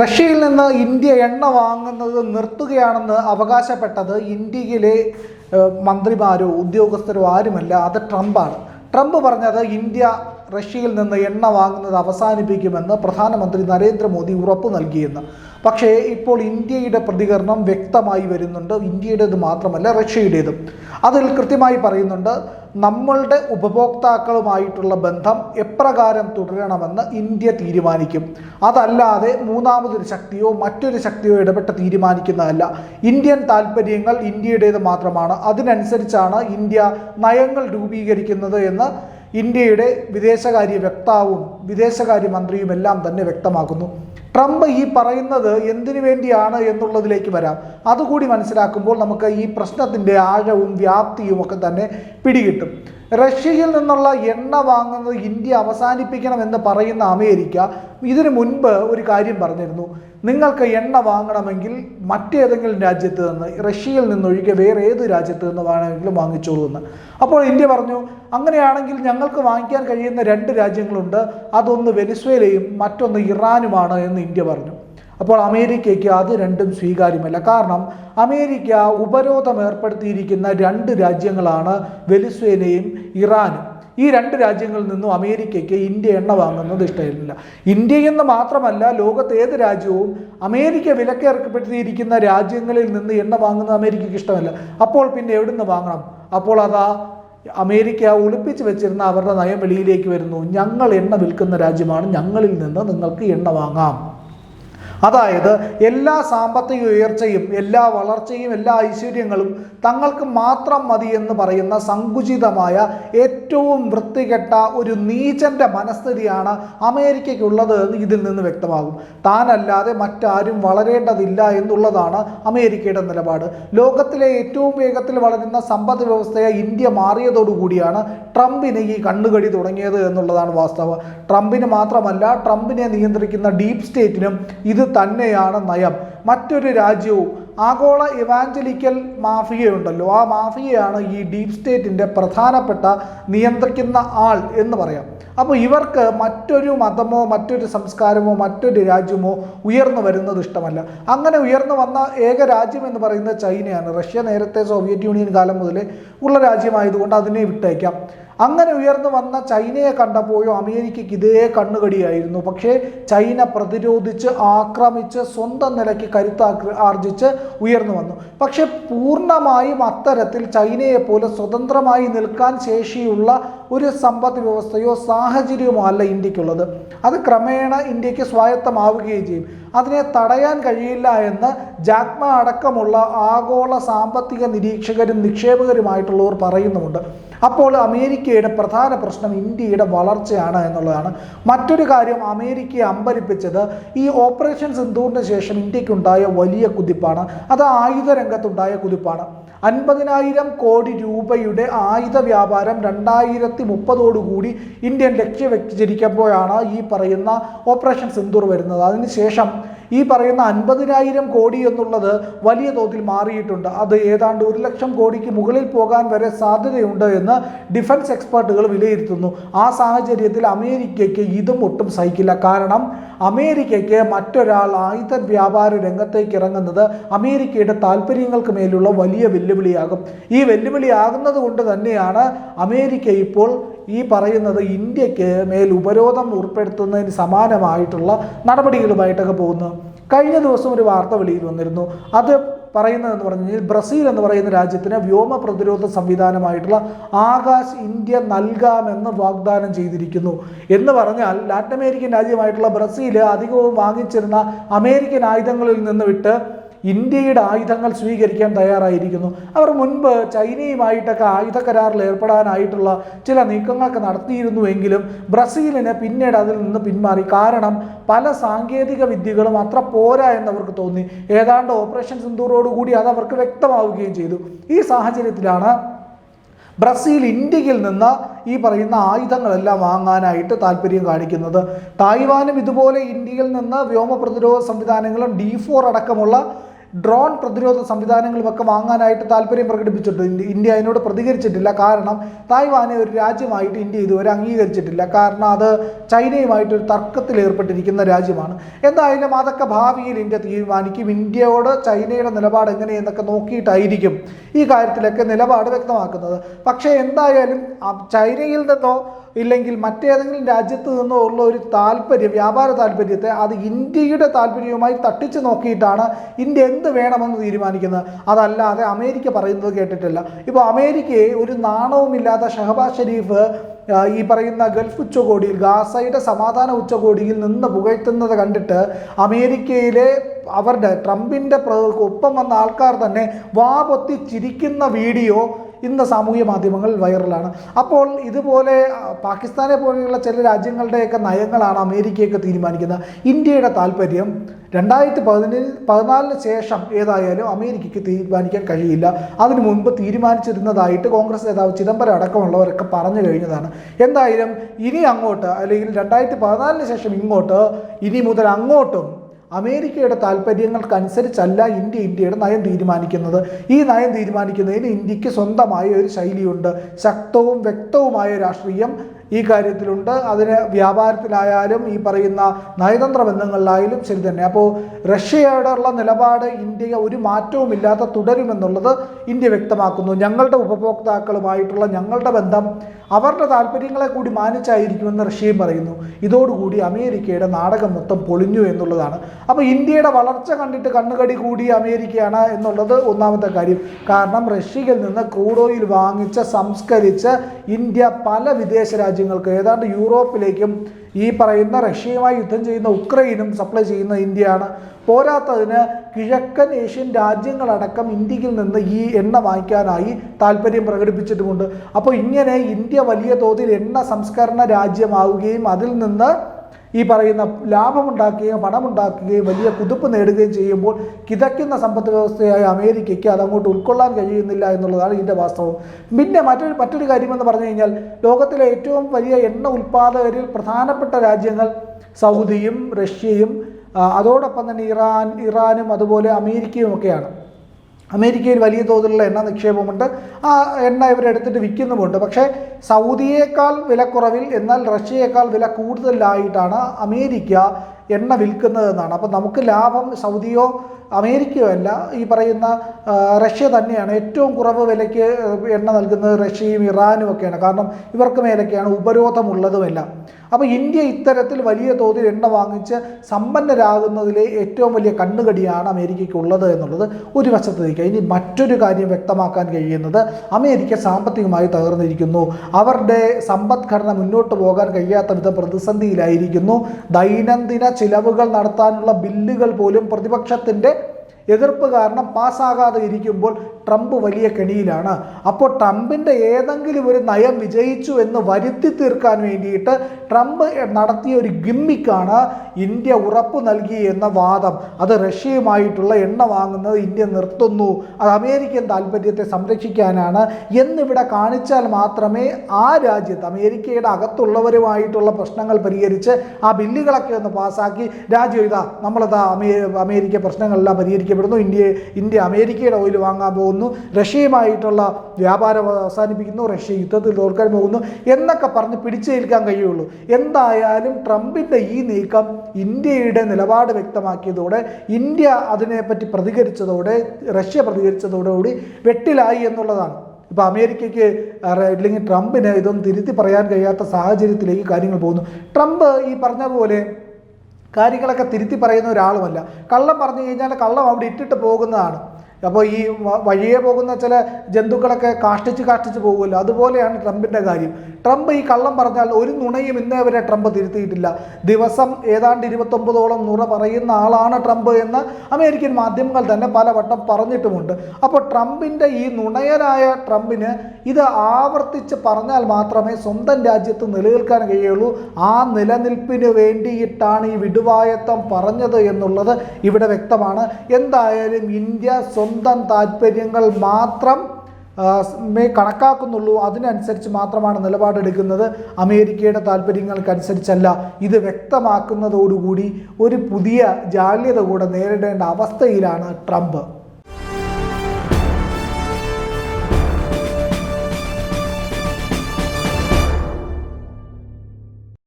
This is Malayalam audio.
റഷ്യയിൽ നിന്ന് ഇന്ത്യ എണ്ണ വാങ്ങുന്നത് നിർത്തുകയാണെന്ന് അവകാശപ്പെട്ടത് ഇന്ത്യയിലെ മന്ത്രിമാരോ ഉദ്യോഗസ്ഥരോ ആരുമല്ല അത് ട്രംപാണ്. ട്രംപ് പറഞ്ഞത് ഇന്ത്യ റഷ്യയിൽ നിന്ന് എണ്ണ വാങ്ങുന്നത് അവസാനിപ്പിക്കുമെന്ന് പ്രധാനമന്ത്രി നരേന്ദ്രമോദി ഉറപ്പ് നൽകിയെന്ന്. പക്ഷേ ഇപ്പോൾ ഇന്ത്യയുടെ പ്രതികരണം വ്യക്തമായി വരുന്നുണ്ട്. ഇന്ത്യയുടേത് മാത്രമല്ല റഷ്യയുടേതും. അതിൽ കൃത്യമായി പറയുന്നുണ്ട് നമ്മളുടെ ഉപഭോക്താക്കളുമായിട്ടുള്ള ബന്ധം എപ്രകാരം തുടരണമെന്ന് ഇന്ത്യ തീരുമാനിക്കും. അതല്ലാതെ മൂന്നാമതൊരു ശക്തിയോ മറ്റൊരു ശക്തിയോ ഇടപെട്ട് തീരുമാനിക്കുന്നതല്ല. ഇന്ത്യൻ താല്പര്യങ്ങൾ ഇന്ത്യയുടേത് മാത്രമാണ്. അതിനനുസരിച്ചാണ് ഇന്ത്യ നയങ്ങൾ രൂപീകരിക്കുന്നത് എന്ന് ഇന്ത്യയുടെ വിദേശകാര്യ വക്താവും വിദേശകാര്യ മന്ത്രിയും എല്ലാം തന്നെ വ്യക്തമാക്കുന്നു. ട്രംപ് ഈ പറയുന്നത് എന്തിനു വേണ്ടിയാണ് എന്നുള്ളതിലേക്ക് വരാം. അതുകൂടി മനസ്സിലാക്കുമ്പോൾ നമുക്ക് ഈ പ്രശ്നത്തിന്റെ ആഴവും വ്യാപ്തിയും ഒക്കെ തന്നെ പിടികിട്ടും. റഷ്യയിൽ നിന്നുള്ള എണ്ണ വാങ്ങുന്നത് ഇന്ത്യ അവസാനിപ്പിക്കണം എന്ന് പറയുന്ന അമേരിക്ക ഇതിനു മുൻപ് ഒരു കാര്യം പറഞ്ഞിരുന്നു. നിങ്ങൾക്ക് എണ്ണ വാങ്ങണമെങ്കിൽ മറ്റേതെങ്കിലും രാജ്യത്ത് നിന്ന് റഷ്യയിൽ നിന്നൊഴികെ വേറെ ഏത് രാജ്യത്ത് നിന്ന് വേണമെങ്കിലും വാങ്ങിച്ചോളൂ എന്ന്. അപ്പോൾ ഇന്ത്യ പറഞ്ഞു അങ്ങനെയാണെങ്കിൽ ഞങ്ങൾക്ക് വാങ്ങിക്കാൻ കഴിയുന്ന രണ്ട് രാജ്യങ്ങളുണ്ട്. അതൊന്ന് വെനിസ്വേലയും മറ്റൊന്ന് ഇറാനുമാണ് എന്ന് ഇന്ത്യ പറഞ്ഞു. അപ്പോൾ അമേരിക്കയ്ക്ക് അത് രണ്ടും സ്വീകാര്യമല്ല. കാരണം അമേരിക്ക ഉപരോധം ഏർപ്പെടുത്തിയിരിക്കുന്ന രണ്ട് രാജ്യങ്ങളാണ് വെനിസ്വേലയും ഇറാനും. ഈ രണ്ട് രാജ്യങ്ങളിൽ നിന്നും അമേരിക്കയ്ക്ക് ഇന്ത്യ എണ്ണ വാങ്ങുന്നത് ഇഷ്ടമില്ല. ഇന്ത്യയെന്ന് മാത്രമല്ല ലോകത്ത് ഏത് രാജ്യവും അമേരിക്ക വിലക്കേർപ്പെടുത്തിയിരിക്കുന്ന രാജ്യങ്ങളിൽ നിന്ന് എണ്ണ വാങ്ങുന്നത് അമേരിക്കയ്ക്ക് ഇഷ്ടമല്ല. അപ്പോൾ പിന്നെ എവിടുന്ന് വാങ്ങണം? അപ്പോൾ അതാ അമേരിക്ക ഒളിപ്പിച്ച് വെച്ചിരുന്ന അവരുടെ നയം വെളിയിലേക്ക് വരുന്നു. ഞങ്ങൾ എണ്ണ വിൽക്കുന്ന രാജ്യമാണ്. ഞങ്ങളിൽ നിന്ന് നിങ്ങൾക്ക് എണ്ണ വാങ്ങാം. അതായത് എല്ലാ സാമ്പത്തിക ഉയർച്ചയും എല്ലാ വളർച്ചയും എല്ലാ ഐശ്വര്യങ്ങളും തങ്ങൾക്ക് മാത്രം മതി എന്ന് പറയുന്ന സങ്കുചിതമായ ഏറ്റവും വൃത്തികെട്ട ഒരു നീചന്റെ മനസ്ഥിതിയാണ് അമേരിക്കയ്ക്കുള്ളത് ഇതിൽ നിന്ന് വ്യക്തമാകും. താനല്ലാതെ മറ്റാരും വളരേണ്ടതില്ല എന്നുള്ളതാണ് അമേരിക്കയുടെ നിലപാട്. ലോകത്തിലെ ഏറ്റവും വേഗത്തിൽ വളരുന്ന സമ്പദ് വ്യവസ്ഥയെ ഇന്ത്യ മാറിയതോടുകൂടിയാണ് ട്രംപിന് ഈ കണ്ണുകടി തുടങ്ങിയത് എന്നുള്ളതാണ് വാസ്തവം. ട്രംപിന് മാത്രമല്ല ട്രംപിനെ നിയന്ത്രിക്കുന്ന ഡീപ് സ്റ്റേറ്റിനും ഇത് തന്നെയാണ് നയം. മറ്റൊരു രാജ്യവും ആഗോള ഇവാഞ്ചലിക്കൽ മാഫിയയുണ്ടല്ലോ. ആ മാഫിയയാണ് ഈ ഡീപ് സ്റ്റേറ്റിന്റെ പ്രധാനപ്പെട്ട നിയന്ത്രിക്കുന്ന ആൾ എന്ന് പറയാം. അപ്പോൾ ഇവർക്ക് മറ്റൊരു മതമോ മറ്റൊരു സംസ്കാരമോ മറ്റൊരു രാജ്യമോ ഉയർന്നു വരുന്നത് ഇഷ്ടമല്ല. അങ്ങനെ ഉയർന്നു വന്ന ഏക രാജ്യം എന്ന് പറയുന്നത് ചൈനയാണ്. റഷ്യ നേരത്തെ സോവിയറ്റ് യൂണിയൻ കാലം മുതലേ ഉള്ള രാജ്യമായതുകൊണ്ട് അതിനെ വിട്ടേക്കാം അങ്ങനെ ഉയർന്നു വന്ന ചൈനയെ കണ്ടപ്പോഴും അമേരിക്കയ്ക്ക് ഇതേ കണ്ണുകടിയായിരുന്നു. പക്ഷേ ചൈന പ്രതിരോധിച്ച് ആക്രമിച്ച് സ്വന്തം നിലയ്ക്ക് കരുത്താ ആർജിച്ച് ഉയർന്നു വന്നു. പക്ഷെ പൂർണമായും അത്തരത്തിൽ ചൈനയെ പോലെ സ്വതന്ത്രമായി നിൽക്കാൻ ശേഷിയുള്ള ഒരു സമ്പദ് വ്യവസ്ഥയോ സാഹചര്യമോ അല്ല ഇന്ത്യക്കുള്ളത്. അത് ക്രമേണ ഇന്ത്യയ്ക്ക് സ്വായത്തമാവുകയും ചെയ്യും. അതിനെ തടയാൻ കഴിയില്ല എന്ന് ജാക്മ അടക്കമുള്ള ആഗോള സാമ്പത്തിക നിരീക്ഷകരും നിക്ഷേപകരുമായിട്ടുള്ളവർ പറയുന്നുമുണ്ട്. അപ്പോൾ അമേരിക്കയുടെ പ്രധാന പ്രശ്നം ഇന്ത്യയുടെ വളർച്ചയാണ് എന്നുള്ളതാണ്. മറ്റൊരു കാര്യം അമേരിക്കയെ അമ്പരിപ്പിച്ചത് ഈ ഓപ്പറേഷൻ സിന്ധൂറിന് ശേഷം ഇന്ത്യക്കുണ്ടായ വലിയ കുതിപ്പാണ്. അത് ആയുധ രംഗത്തുണ്ടായ കുതിപ്പാണ്. അൻപതിനായിരം കോടി രൂപയുടെ ആയുധ വ്യാപാരം രണ്ടായിരത്തി മുപ്പതോടുകൂടി ഇന്ത്യൻ ലക്ഷ്യ വെച്ചിരിക്കുമ്പോഴാണ് ഈ പറയുന്ന ഓപ്പറേഷൻ സിന്ദൂർ വരുന്നത്. അതിനുശേഷം ഈ പറയുന്ന അൻപതിനായിരം കോടി എന്നുള്ളത് വലിയ തോതിൽ മാറിയിട്ടുണ്ട്. അത് ഏതാണ്ട് ഒരു ലക്ഷം കോടിക്ക് മുകളിൽ പോകാൻ വരെ സാധ്യതയുണ്ട് എന്ന് ഡിഫൻസ് എക്സ്പേർട്ടുകൾ വിലയിരുത്തുന്നു. ആ സാഹചര്യത്തിൽ അമേരിക്കയ്ക്ക് ഇതും ഒട്ടും സഹിക്കില്ല. കാരണം അമേരിക്കയ്ക്ക് മറ്റൊരാൾ ആയുധ വ്യാപാര രംഗത്തേക്ക് ഇറങ്ങുന്നത് അമേരിക്കയുടെ താല്പര്യങ്ങൾക്ക് മേലുള്ള വലിയ വെല്ലുവിളിയാകും. ഈ വെല്ലുവിളിയാകുന്നത് കൊണ്ട് തന്നെയാണ് അമേരിക്ക ഇപ്പോൾ ഈ പറയുന്നത് ഇന്ത്യയ്ക്ക് മേൽ ഉപരോധം ഉൾപ്പെടുത്തുന്നതിന് സമാനമായിട്ടുള്ള നടപടികളുമായിട്ടൊക്കെ പോകുന്നു. കഴിഞ്ഞ ദിവസം ഒരു വാർത്ത വെളിയിൽ വന്നിരുന്നു. അത് പറയുന്നതെന്ന് പറഞ്ഞു കഴിഞ്ഞാൽ ബ്രസീൽ എന്ന് പറയുന്ന രാജ്യത്തിന് വ്യോമ പ്രതിരോധ സംവിധാനമായിട്ടുള്ള ആകാശ് ഇന്ത്യ നൽകാമെന്ന് വാഗ്ദാനം ചെയ്തിരിക്കുന്നു. എന്ന് പറഞ്ഞാൽ ലാറ്റിൻ അമേരിക്കൻ രാജ്യമായിട്ടുള്ള ബ്രസീൽ അധികവും വാങ്ങിച്ചിരുന്ന അമേരിക്കൻ ആയുധങ്ങളിൽ നിന്ന് വിട്ട് ഇന്ത്യയുടെ ആയുധങ്ങൾ സ്വീകരിക്കാൻ തയ്യാറായിരിക്കുന്നു. അവർ മുൻപ് ചൈനയുമായിട്ടൊക്കെ ആയുധ കരാറിൽ ഏർപ്പെടാനായിട്ടുള്ള ചില നീക്കങ്ങളൊക്കെ നടത്തിയിരുന്നുവെങ്കിലും ബ്രസീലിന് പിന്നീട് അതിൽ നിന്ന് പിന്മാറി. കാരണം പല സാങ്കേതിക വിദ്യകളും അത്ര പോരാ എന്നവർക്ക് തോന്നി. ഏതാണ്ട് ഓപ്പറേഷൻ സിന്ദൂറോടുകൂടി അത് അവർക്ക് വ്യക്തമാവുകയും ചെയ്തു. ഈ സാഹചര്യത്തിലാണ് ബ്രസീൽ ഇന്ത്യയിൽ നിന്ന് ഈ പറയുന്ന ആയുധങ്ങളെല്ലാം വാങ്ങാനായിട്ട് താല്പര്യം കാണിക്കുന്നത്. തായ്വാനും ഇതുപോലെ ഇന്ത്യയിൽ നിന്ന് വ്യോമ പ്രതിരോധ സംവിധാനങ്ങളും ഡി ഫോർ അടക്കമുള്ള ഡ്രോൺ പ്രതിരോധ സംവിധാനങ്ങളുമൊക്കെ വാങ്ങാനായിട്ട് താല്പര്യം പ്രകടിപ്പിച്ചിട്ടുണ്ട്. ഇന്ത്യ- അതിനോട് പ്രതികരിച്ചിട്ടില്ല. കാരണം തായ്വാനെ ഒരു രാജ്യമായിട്ട് ഇന്ത്യ ഇതുവരെ അംഗീകരിച്ചിട്ടില്ല. കാരണം അത് ചൈനയുമായിട്ട് ഒരു തർക്കത്തിൽ ഏർപ്പെട്ടിരിക്കുന്ന രാജ്യമാണ്. എന്തായാലും അതൊക്കെ ഭാവിയിൽ ഇന്ത്യ തീരുമാനിക്കും. ഇന്ത്യയോട് ചൈനയുടെ നിലപാട് എങ്ങനെയെന്നൊക്കെ നോക്കിയിട്ടായിരിക്കും ഈ കാര്യത്തിലൊക്കെ നിലപാട് വ്യക്തമാക്കുന്നത്. പക്ഷേ എന്തായാലും ചൈനയിൽ നിന്നോ ഇല്ലെങ്കിൽ മറ്റേതെങ്കിലും രാജ്യത്ത് നിന്നുള്ള ഒരു താല്പര്യം വ്യാപാര താല്പര്യത്തെ അത് ഇന്ത്യയുടെ താല്പര്യവുമായി തട്ടിച്ചു നോക്കിയിട്ടാണ് ഇന്ത്യ എന്ത് വേണമെന്ന് തീരുമാനിക്കുന്നത്. അതല്ലാതെ അമേരിക്ക പറയുന്നത് കേട്ടിട്ടില്ല. ഇപ്പോൾ അമേരിക്കയെ ഒരു നാണവുമില്ലാത്ത ഷഹബാസ് ഷെരീഫ് ഈ പറയുന്ന ഗൾഫ് ഉച്ചകോടിയിൽ ഗാസയുടെ സമാധാന ഉച്ചകോടിയിൽ നിന്ന് പുകഴ്ത്തുന്നത് കണ്ടിട്ട് അമേരിക്കയിലെ അവരുടെ ട്രംപിന്റെ ഒപ്പം വന്ന ആൾക്കാർ തന്നെ വാ പൊത്തി ചിരിക്കുന്ന വീഡിയോ ഇന്ന് സാമൂഹ്യ മാധ്യമങ്ങൾ വൈറലാണ്. അപ്പോൾ ഇതുപോലെ പാകിസ്ഥാനെ പോലെയുള്ള ചില രാജ്യങ്ങളുടെയൊക്കെ നയങ്ങളാണ് അമേരിക്കയൊക്കെ തീരുമാനിക്കുന്നത്. ഇന്ത്യയുടെ താല്പര്യം രണ്ടായിരത്തി പതിനേഴ് പതിനാലിന് ശേഷം ഏതായാലും അമേരിക്കയ്ക്ക് തീരുമാനിക്കാൻ കഴിയില്ല. അതിനു മുൻപ് തീരുമാനിച്ചിരുന്നതായിട്ട് കോൺഗ്രസ് നേതാവ് ചിദംബരം അടക്കമുള്ളവരൊക്കെ പറഞ്ഞു കഴിഞ്ഞതാണ്. എന്തായാലും ഇനി അങ്ങോട്ട് അല്ലെങ്കിൽ രണ്ടായിരത്തി പതിനാലിന് ശേഷം ഇങ്ങോട്ട് ഇനി മുതൽ അങ്ങോട്ടും അമേരിക്കയുടെ താല്പര്യങ്ങൾക്കനുസരിച്ചല്ല ഇന്ത്യ ഇന്ത്യയുടെ നയം തീരുമാനിക്കുന്നത്. ഈ നയം തീരുമാനിക്കുന്നതിന് ഇന്ത്യയ്ക്ക് സ്വന്തമായ ഒരു ശൈലിയുണ്ട്. ശക്തവും വ്യക്തവുമായ രാഷ്ട്രീയം ഈ കാര്യത്തിലുണ്ട്. അതിന് വ്യാപാരത്തിലായാലും ഈ പറയുന്ന നയതന്ത്ര ബന്ധങ്ങളിലായാലും ശരി തന്നെ. അപ്പോൾ റഷ്യയോടുള്ള നിലപാട് ഇന്ത്യ ഒരു മാറ്റവുമില്ലാതെ തുടരുമെന്നുള്ളത് ഇന്ത്യ വ്യക്തമാക്കുന്നു. ഞങ്ങളുടെ ഉപഭോക്താക്കളുമായിട്ടുള്ള ഞങ്ങളുടെ ബന്ധം അവരുടെ താല്പര്യങ്ങളെ കൂടി മാനിച്ചായിരിക്കുമെന്ന് റഷ്യയും പറയുന്നു. ഇതോടുകൂടി അമേരിക്കയുടെ നാടകം മൊത്തം പൊളിഞ്ഞു എന്നുള്ളതാണ്. അപ്പോൾ ഇന്ത്യയുടെ വളർച്ച കണ്ടിട്ട് കണ്ണുകടി കൂടി അമേരിക്കയാണ് എന്നുള്ളത് ഒന്നാമത്തെ കാര്യം. കാരണം റഷ്യയിൽ നിന്ന് ക്രൂഡ് ഓയിൽ വാങ്ങിച്ച് സംസ്കരിച്ച് ഇന്ത്യ പല വിദേശ രാജ്യങ്ങൾക്ക് ഏതാണ്ട് യൂറോപ്പിലേക്കും ഈ പറയുന്ന റഷ്യയുമായി യുദ്ധം ചെയ്യുന്ന ഉക്രൈനും സപ്ലൈ ചെയ്യുന്ന ഇന്ത്യയാണ്. പോരാത്തതിന് കിഴക്കൻ ഏഷ്യൻ രാജ്യങ്ങളടക്കം ഇന്ത്യയിൽ നിന്ന് ഈ എണ്ണ വാങ്ങിക്കാനായി താല്പര്യം പ്രകടിപ്പിച്ചിട്ടുമുണ്ട്. അപ്പോൾ ഇങ്ങനെ ഇന്ത്യ വലിയ തോതിൽ എണ്ണ സംസ്കരണ രാജ്യമാവുകയും അതിൽ നിന്ന് ഈ പറയുന്ന ലാഭമുണ്ടാക്കുകയും പണമുണ്ടാക്കുകയും വലിയ കുതിപ്പ് നേടുകയും ചെയ്യുമ്പോൾ കിതയ്ക്കുന്ന സമ്പദ് വ്യവസ്ഥയായ അമേരിക്കയ്ക്ക് അതങ്ങോട്ട് ഉൾക്കൊള്ളാൻ കഴിയുന്നില്ല എന്നുള്ളതാണ് ഇതിന്റെ വാസ്തവം. പിന്നെ മറ്റൊരു മറ്റൊരു കാര്യമെന്ന് പറഞ്ഞു കഴിഞ്ഞാൽ ലോകത്തിലെ ഏറ്റവും വലിയ എണ്ണ ഉൽപ്പാദകരിൽ പ്രധാനപ്പെട്ട രാജ്യങ്ങൾ സൗദിയും റഷ്യയും അതോടൊപ്പം തന്നെ ഇറാൻ ഇറാനും അതുപോലെ അമേരിക്കയും ഒക്കെയാണ്. അമേരിക്കയിൽ വലിയ തോതിലുള്ള എണ്ണ നിക്ഷേപമുണ്ട്. ആ എണ്ണ ഇവരെടുത്തിട്ട് വിൽക്കുന്നുമുണ്ട്. പക്ഷേ സൗദിയേക്കാൾ വിലക്കുറവിൽ എന്നാൽ റഷ്യയേക്കാൾ വില കൂടുതലായിട്ടാണ് അമേരിക്ക എണ്ണ വിൽക്കുന്നതെന്നാണ്. അപ്പോൾ നമുക്ക് ലാഭം സൗദിയോ അമേരിക്കയോ അല്ല ഈ പറയുന്ന റഷ്യ തന്നെയാണ് ഏറ്റവും കുറവ് വിലയ്ക്ക് എണ്ണ നൽകുന്നത് റഷ്യയും ഇറാനും ഒക്കെയാണ്. കാരണം ഇവർക്ക് മേലൊക്കെയാണ് ഉപരോധമുള്ളതുമെല്ലാം. അപ്പോൾ ഇന്ത്യ ഇത്തരത്തിൽ വലിയ തോതിൽ എണ്ണ വാങ്ങിച്ച് സമ്പന്നരാകുന്നതിലെ ഏറ്റവും വലിയ കണ്ണുകടിയാണ് അമേരിക്കയ്ക്ക് ഉള്ളത് എന്നുള്ളത് ഒരു വശത്ത് ഇനി മറ്റൊരു കാര്യം വ്യക്തമാക്കാൻ കഴിയുന്നത് അമേരിക്ക സാമ്പത്തികമായി തകർന്നിരിക്കുന്നു. അവരുടെ സമ്പദ്ഘടന മുന്നോട്ട് പോകാൻ കഴിയാത്ത വിധ പ്രതിസന്ധിയിലായിരിക്കുന്നു. ദൈനംദിന ചിലവുകൾ നടത്താനുള്ള ബില്ലുകൾ പോലും പ്രതിപക്ഷത്തിന്റെ എതിർപ്പ് കാരണം പാസ്സാകാതെ ഇരിക്കുമ്പോൾ ട്രംപ് വലിയ കെണിയിലാണ്. അപ്പോൾ ട്രംപിന്റെ ഏതെങ്കിലും ഒരു നയം വിജയിച്ചു എന്ന് വരുത്തി തീർക്കാൻ വേണ്ടിയിട്ട് ട്രംപ് നടത്തിയ ഒരു ഗിമ്മിക്കാണ് ഇന്ത്യ ഉറപ്പ് നൽകി എന്ന വാദം. അത് റഷ്യയുമായിട്ടുള്ള എണ്ണ വാങ്ങുന്നത് ഇന്ത്യ നിർത്തുന്നു. അത് അമേരിക്കൻ താല്പര്യത്തെ സംരക്ഷിക്കാനാണ് എന്നിവിടെ കാണിച്ചാൽ മാത്രമേ ആ രാജ്യത്ത് അമേരിക്കയുടെ അകത്തുള്ളവരുമായിട്ടുള്ള പ്രശ്നങ്ങൾ പരിഹരിച്ച് ആ ബില്ലുകളൊക്കെ ഒന്ന് പാസ്സാക്കി രാജ്യം ഇതാ നമ്മളിതാ അമേ അമേരിക്ക പ്രശ്നങ്ങളെല്ലാം പരിഹരിക്കപ്പെടുന്നു ഇന്ത്യയെ ഇന്ത്യ അമേരിക്കയുടെ ഓയിൽ വാങ്ങാൻ പോകുന്നു. റഷ്യയുമായിട്ടുള്ള വ്യാപാരം അവസാനിപ്പിക്കുന്നു. റഷ്യ യുദ്ധത്തിൽ തോൽക്കാൻ പോകുന്നു എന്നൊക്കെ പറഞ്ഞ് പിടിച്ചേൽക്കാൻ കഴിയുള്ളൂ. എന്തായാലും ട്രംപിന്റെ ഈ നീക്കം ഇന്ത്യയുടെ നിലപാട് വ്യക്തമാക്കിയതോടെ ഇന്ത്യ അതിനെപ്പറ്റി പ്രതികരിച്ചതോടെ റഷ്യ പ്രതികരിച്ചതോടുകൂടി വെട്ടിലായി എന്നുള്ളതാണ്. ഇപ്പോൾ അമേരിക്കയ്ക്ക് അല്ലെങ്കിൽ ട്രംപിന് ഇതൊന്നും തിരുത്തി പറയാൻ കഴിയാത്ത സാഹചര്യത്തിലേക്ക് കാര്യങ്ങൾ പോകുന്നു. ട്രംപ് ഈ പറഞ്ഞ പോലെ കാര്യങ്ങളൊക്കെ തിരുത്തി പറയുന്ന ഒരാളുമല്ല. കള്ളം പറഞ്ഞു കഴിഞ്ഞാൽ കള്ളം അവിടെ ഇട്ടിട്ട് പോകുന്നതാണ്. അപ്പോൾ ഈ വഴിയെ പോകുന്ന ചില ജന്തുക്കളൊക്കെ കാഷ്ടിച്ച് കാഷ്ടിച്ച് പോകുമല്ലോ. അതുപോലെയാണ് ട്രംപിന്റെ കാര്യം. ട്രംപ് ഈ കള്ളം പറഞ്ഞാൽ ഒരു നുണയും ഇന്നേ വരെ ട്രംപ് തിരുത്തിയിട്ടില്ല. ദിവസം ഏതാണ്ട് ഇരുപത്തൊമ്പതോളം നുണ പറയുന്ന ആളാണ് ട്രംപ് എന്ന് അമേരിക്കൻ മാധ്യമങ്ങൾ തന്നെ പലവട്ടം പറഞ്ഞിട്ടുമുണ്ട്. അപ്പോൾ ട്രംപിന്റെ ഈ നുണയനായ ട്രംപിന് ഇത് ആവർത്തിച്ച് പറഞ്ഞാൽ മാത്രമേ സ്വന്തം രാജ്യത്ത് നിലനിൽക്കാൻ കഴിയുള്ളൂ. ആ നിലനിൽപ്പിന് വേണ്ടിയിട്ടാണ് ഈ വിടുവായത്തം പറഞ്ഞത് എന്നുള്ളത് ഇവിടെ വ്യക്തമാണ്. എന്തായാലും ഇന്ത്യ സ്വന്തം താല്പര്യങ്ങൾ മാത്രം മേ കണക്കാക്കുന്നുള്ളൂ. അതിനനുസരിച്ച് മാത്രമാണ് നിലപാടെടുക്കുന്നത്. അമേരിക്കയുടെ താല്പര്യങ്ങൾക്കനുസരിച്ചല്ല. ഇത് വ്യക്തമാക്കുന്നതോടുകൂടി ഒരു പുതിയ ജാള്യത കൂടെ നേരിടേണ്ട അവസ്ഥയിലാണ് ട്രംപ്.